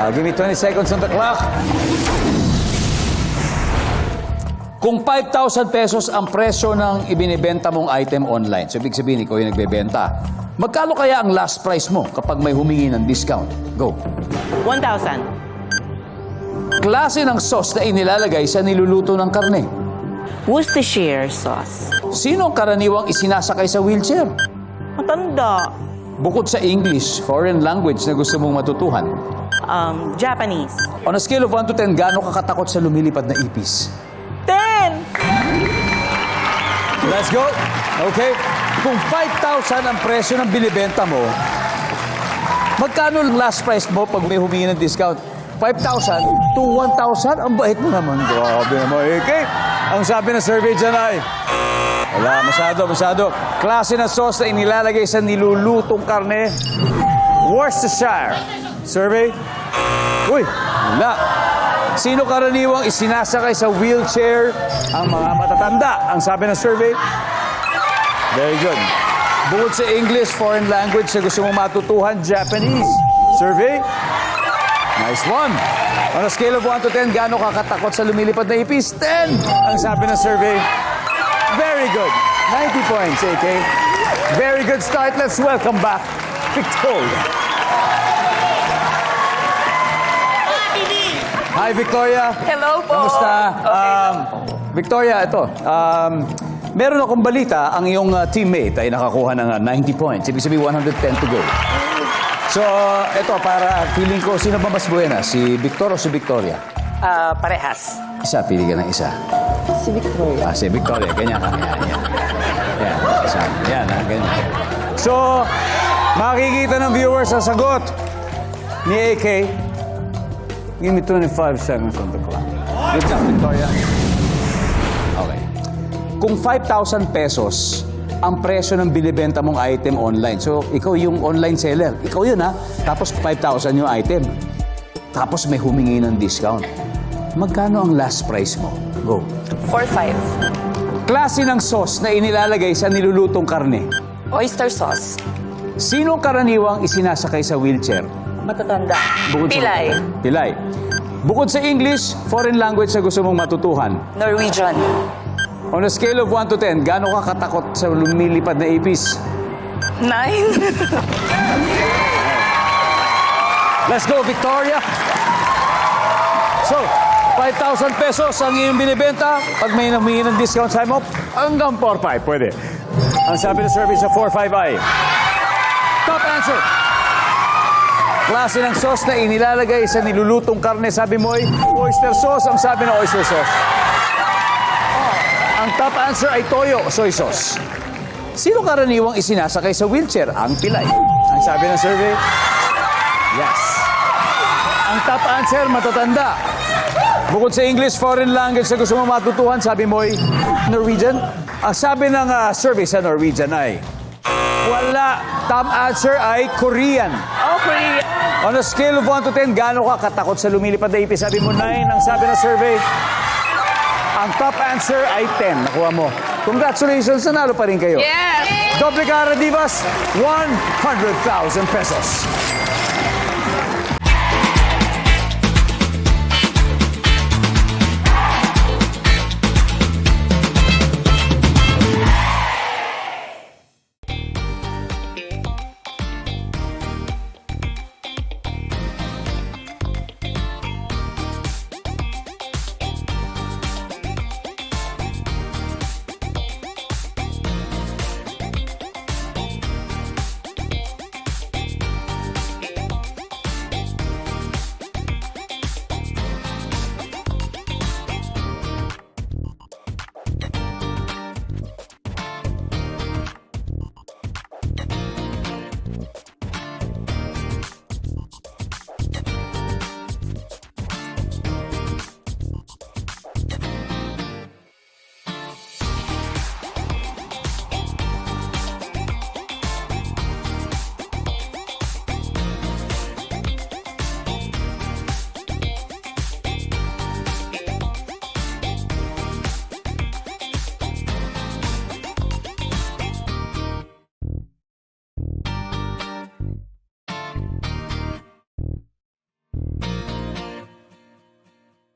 Uh, give me 20 seconds on the clock. Kung 5,000 pesos ang presyo ng ibinibenta mong item online, so ibig sabihin ikaw yung nagbebenta, magkano kaya ang last price mo kapag may humingi ng discount? Go. 1,000. Klase ng sauce na inilalagay sa niluluto ng karne. Worcestershire sauce. Sino ang karaniwang isinasakay sa wheelchair? Matanda. Bukod sa English, foreign language na gusto mong matutuhan. Um, Japanese. On a scale of 1 to 10, gaano ka katakot sa lumilipad na ipis? 10! Let's go. Okay. Kung 5,000 ang presyo ng binibenta mo, magkano ang last price mo pag may humingi ng discount? 5,000 to 1,000? Ang bait mo naman. Grabe naman, okay? Ang sabi ng survey dyan ay, wala, masyado, masyado. Klase ng sauce na inilalagay sa nilulutong karne, Worcestershire. Survey? Uy, wala. Sino karaniwang isinasakay sa wheelchair? Ang mga matatanda. Ang sabi ng survey, Very good. Bukod sa English, foreign language na gusto mong matutuhan, Japanese. Survey? Nice one. On a scale of 1 to 10, gaano ka katakot sa lumilipad na ipis? 10! Ang sabi ng survey. Very good. 90 points, AK. Very good start. Let's welcome back Victoria. Hi, Victoria. Hello po. Kamusta? Um, Victoria, ito. Um, meron akong balita, ang iyong uh, teammate ay nakakuha ng uh, 90 points. Ibig sabihin 110 to go. So, ito, para feeling ko, sino ba mas buena? Si Victor o si Victoria? Ah, parehas. Isa, pili ka ng isa. Si Victoria. Ah, si Victoria. Ganyan. ah, Yan, yan. Yan, isa. Yan, ah, ganyan. So, makikita ng viewers sa sagot ni AK. Give me 25 seconds on the clock. Good job, Victoria. Okay. Kung 5,000 pesos ang presyo ng binibenta mong item online. So, ikaw yung online seller. Ikaw yun, ha? Tapos 5,000 yung item. Tapos may humingi ng discount. Magkano ang last price mo? Go. 4-5. Klase ng sauce na inilalagay sa nilulutong karne. Oyster sauce. Sino ang karaniwang isinasakay sa wheelchair? Matatanda. Bukod sa- Pilay. Pilay. Bukod sa English, foreign language na gusto mong matutuhan. Norwegian. On a scale of 1 to 10, gaano ka katakot sa lumilipad na ipis? 9. Let's go, Victoria! So, 5,000 pesos ang iyong binibenta. Pag may namingi ng discount sa mo, hanggang 4-5, pwede. Ang sabi ng service sa 4-5 ay... Top answer! Klase ng sauce na inilalagay sa nilulutong karne, sabi mo ay oyster sauce. Ang sabi ng oyster sauce. Ang top answer ay toyo, soy sauce. Sino karaniwang isinasakay sa wheelchair? Ang pilay. Ang sabi ng survey, yes. Ang top answer, matatanda. Bukod sa English, foreign language na gusto mo matutuhan, sabi mo ay Norwegian. Ang sabi ng ah, survey sa Norwegian ay, wala. Top answer ay Korean. Oh, Korea. On a scale of 1 to 10, gaano ka katakot sa lumilipad na ipis? Sabi mo 9, ang sabi ng survey. Ang top answer ay 10. Nakuha mo. Congratulations, nanalo pa rin kayo. Yes! Doble Cara Divas, 100,000 pesos.